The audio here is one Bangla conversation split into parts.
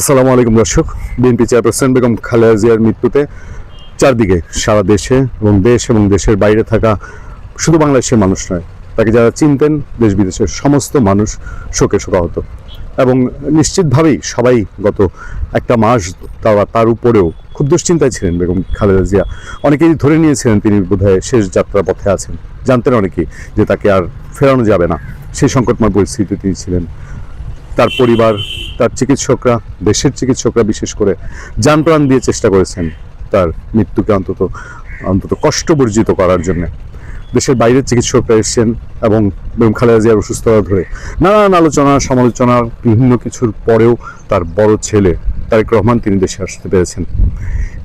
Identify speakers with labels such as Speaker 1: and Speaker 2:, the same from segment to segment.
Speaker 1: আসসালামু আলাইকুম দর্শক, বিএনপি চেয়ারপারসন বেগম খালেদা জিয়ার মৃত্যুতে চারদিকে সারা দেশে এবং দেশ এবং দেশের বাইরে থাকা শুধু বাংলাদেশের মানুষ নয়, তাকে যারা চিনতেন দেশ বিদেশের সমস্ত মানুষ শোকে শোকাহত। এবং নিশ্চিতভাবেই সবাই গত একটা মাস তারা তার উপরেও খুব দুশ্চিন্তায় ছিলেন বেগম খালেদা জিয়া। অনেকেই ধরে নিয়েছিলেন তিনি বোধহয় শেষ যাত্রার পথে আছেন। জানতেন অনেকেই যে তাকে আর ফেরানো যাবে না। সেই সংকটময় পরিস্থিতিতে তিনি ছিলেন। তার পরিবার, তার চিকিৎসকরা, দেশের চিকিৎসকরা বিশেষ করে যান প্রাণ দিয়ে চেষ্টা করেছেন তার মৃত্যুকে অন্তত অন্তত কষ্টবর্জিত করার জন্য। দেশের বাইরের চিকিৎসকরা এসেছেন এবং বেগম খালেদা জিয়ার অসুস্থতা ধরে নানান আলোচনা সমালোচনার বিভিন্ন কিছুর পরেও তার বড় ছেলে তারেক রহমান তিনি দেশে আসতে পেরেছেন।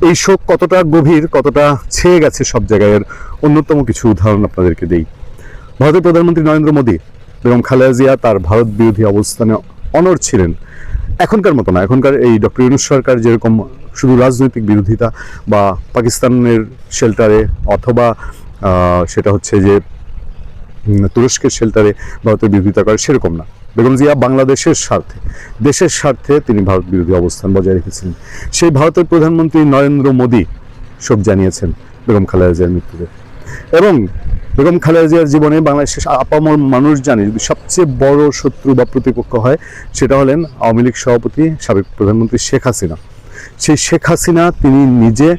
Speaker 1: এই শোক কতটা গভীর, কতটা ছেয়ে গেছে সব জায়গায় এর অন্যতম কিছু উদাহরণ আপনাদেরকে দেই। ভারতের প্রধানমন্ত্রী নরেন্দ্র মোদী, বেগম খালেদা জিয়া তার ভারত বিরোধী অবস্থানে অনর ছিলেন। এখনকার মতো না, এখনকার এই ডক্টর ইউনুস সরকার যেরকম শুধু রাজনৈতিক বিরোধিতা বা পাকিস্তানের শেল্টারে অথবা সেটা হচ্ছে যে তুরস্কের শেল্টারে ভারতের বিরোধিতা করে সেরকম না। বেগম জিয়া বাংলাদেশের স্বার্থে, দেশের স্বার্থে তিনি ভারত বিরোধী অবস্থান বজায় রেখেছিলেন। সেই ভারতের প্রধানমন্ত্রী নরেন্দ্র মোদী শোক জানিয়েছেন বেগম খালেদা জিয়ার মৃত্যুতে। এবং বেগম খালেদা জিয়ার জীবনে বাংলাদেশের আপামর মানুষ জানে সবচেয়ে বড় শত্রু বা প্রতিপক্ষ হয়, সেটা হলেন আওয়ামী লীগ সভাপতি, সাবেক প্রধানমন্ত্রী শেখ হাসিনা। সেই শেখ হাসিনা, তিনি নিজে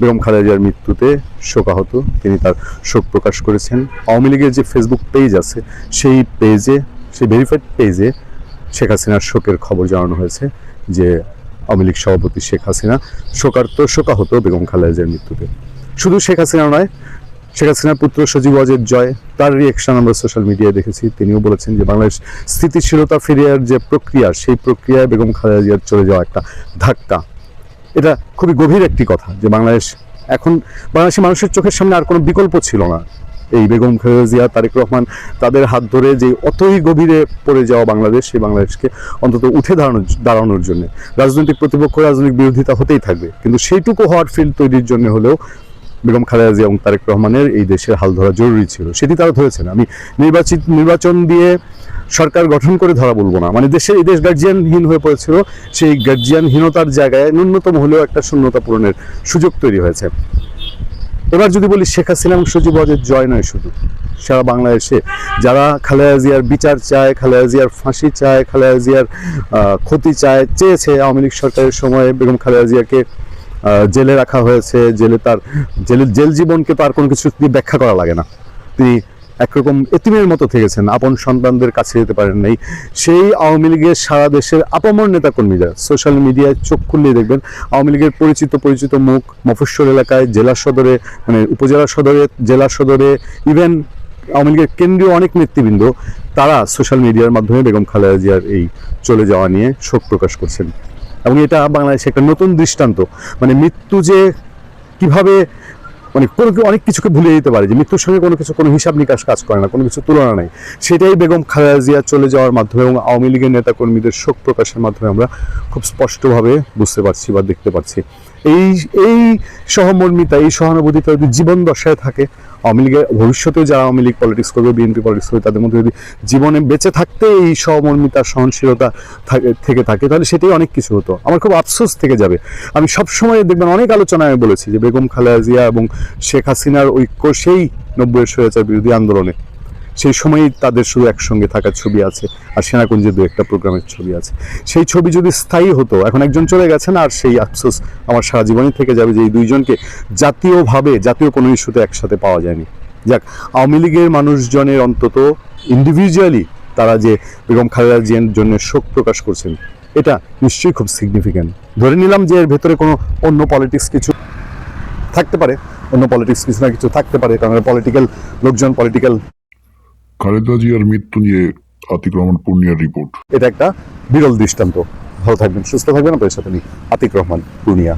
Speaker 1: বেগম খালেদা জিয়ার মৃত্যুতে শোকাহত। তিনি তার শোক প্রকাশ করেছেন। আওয়ামী লীগের যে ফেসবুক পেজ আছে, সেই পেজে সেই ভেরিফাইড পেজে শেখ হাসিনার শোকের খবর জানানো হয়েছে যে আওয়ামী লীগ সভাপতি শেখ হাসিনা শোকার্ত, শোকাহত বেগম খালেদা জিয়ার মৃত্যুতে। শুধু শেখ হাসিনা নয় শেখ হাসিনার পুত্র সজীব অজের জয়, তার রিয়েকশন আমরা সোশ্যাল মিডিয়ায় দেখেছি। তিনিও বলেছেন যে বাংলাদেশ স্থিতিশীলতা ফিরিয়ার যে প্রক্রিয়া, সেই প্রক্রিয়ায় বেগম খালেদা জিয়ার চলে যাওয়া একটা ধাক্কা। এটা খুবই গভীর একটি কথা যে বাংলাদেশ এখন বাংলাদেশের মানুষের চোখের সামনে আর কোনো বিকল্প ছিল না। এই বেগম খালেদা জিয়া, তারেক রহমান, তাদের হাত ধরে যে অতই গভীরে পড়ে যাওয়া বাংলাদেশ, সেই বাংলাদেশকে অন্তত উঠে দাঁড়ানোর দাঁড়ানোর জন্য। রাজনৈতিক প্রতিপক্ষ, রাজনৈতিক বিরোধিতা হতেই থাকবে। কিন্তু সেইটুকু হওয়ার ফিল্ড তৈরির জন্য হলেও বেগম খালেদা জিয়া এবং তারেক রহমানের এই দেশের হাল ধরা জরুরি ছিল। সেটি তারা ধরেছেন। আমি নির্বাচিত, নির্বাচন দিয়ে সরকার গঠন করে ধরা বলব না। মানে দেশের, এই দেশ গার্জিয়ানহীন হয়ে পড়েছিল। সেই গার্জিয়ানহীনতার জায়গায় ন্যূনতম হলেও একটা শূন্যতা পূরণের সুযোগ তৈরি হয়েছে। এবার যদি বলি, শেখ হাসিনা এবং সজীব জয় নয় শুধু। সারা বাংলাদেশে যারা খালেদা জিয়ার বিচার চায়, খালেদা জিয়ার ফাঁসি চায়, খালেদা জিয়ার ক্ষতি চায়, চেয়েছে আওয়ামী লীগ সরকারের সময় বেগম খালেদা জিয়াকে জেলে রাখা হয়েছে, জেলে তার জেলের জেল জীবনকে তো আর কোনো কিছু ব্যাখ্যা করা লাগে না। তিনি একরকম এতিমের মতো থেকেছেন, আপন সন্তানদের কাছে যেতে পারেন নাই। সেই আওয়ামী লীগের সারা দেশের আপামর নেতাকর্মীরা সোশ্যাল মিডিয়ায় চোখ খুললেই দেখবেন, আওয়ামী লীগের পরিচিত পরিচিত মুখ মফস্বল এলাকায়, জেলা সদরে মানে উপজেলা সদরে, জেলা সদরে ইভেন আওয়ামী লীগের কেন্দ্রীয় অনেক নেতৃবৃন্দ, তারা সোশ্যাল মিডিয়ার মাধ্যমে বেগম খালেদা জিয়ার এই চলে যাওয়া নিয়ে শোক প্রকাশ করছেন। এবং এটা বাংলাদেশে একটা নতুন দৃষ্টান্ত। মানে মৃত্যু যে কীভাবে মানে কোনো অনেক কিছুকে ভুলে যেতে পারে যে মৃত্যুর সঙ্গে কোনো কিছু, কোনো হিসাব নিকাশ কাজ করে না, কোনো কিছু তুলনা নেই। সেটাই বেগম খালেদা জিয়া চলে যাওয়ার মাধ্যমে এবং আওয়ামী লীগের নেতাকর্মীদের শোক প্রকাশের মাধ্যমে আমরা খুব স্পষ্টভাবে বুঝতে পারছি বা দেখতে পাচ্ছি। এই এই সহমর্মিতা, এই সহানুভূতিটা যদি জীবন দশায় থাকে, আওয়ামী লীগের ভবিষ্যতেও যারা আওয়ামী লীগ পলিটিক্স করবে, বিএনপি পলিটিক্স করবে, তাদের মধ্যে যদি জীবনে বেঁচে থাকতে এই সহমর্মিতা, সহনশীলতা থাকে- থেকে থাকে, তাহলে সেটাই অনেক কিছু হতো। আমার খুব আফসোস থেকে যাবে। আমি সবসময় দেখবেন অনেক আলোচনায় আমি বলেছি যে বেগম খালেদা জিয়া এবং শেখ হাসিনার ঐক্য সেই নব্বই স্বৈরাচার বিরোধী আন্দোলনে। সেই সময়ই তাদের শুধু একসঙ্গে থাকার ছবি আছে, আর সেনাকুঞ্জে দু একটা প্রোগ্রামের ছবি আছে। সেই ছবি যদি স্থায়ী হতো, এখন একজন চলে গেছেন, আর সেই আফসোস আমার সারা জীবনই থেকে যাবে যে এই দুইজনকে জাতীয়ভাবে, জাতীয় কোনো ইস্যুতে একসাথে পাওয়া যায়নি। যাক, আওয়ামী লীগের মানুষজনের অন্তত ইন্ডিভিজুয়ালি তারা যে বেগম খালেদা জিয়ার জন্য শোক প্রকাশ করছেন, এটা নিশ্চয়ই খুব সিগনিফিক্যান্ট ধরে নিলাম যে এর ভেতরে কোনো অন্য পলিটিক্স কিছু থাকতে পারে, অন্য পলিটিক্স কিছু না কিছু থাকতে পারে কারণ পলিটিক্যাল লোকজন পলিটিক্যাল
Speaker 2: খালেদা জিয়ার মৃত্যু নিয়ে আতিক রহমান পূর্ণিয়ার রিপোর্ট।
Speaker 1: এটা একটা বিরল দৃষ্টান্ত। ভালো থাকবেন, সুস্থ থাকবেন। আপনাদের সাথে আতিক রহমান, পূর্ণিয়া।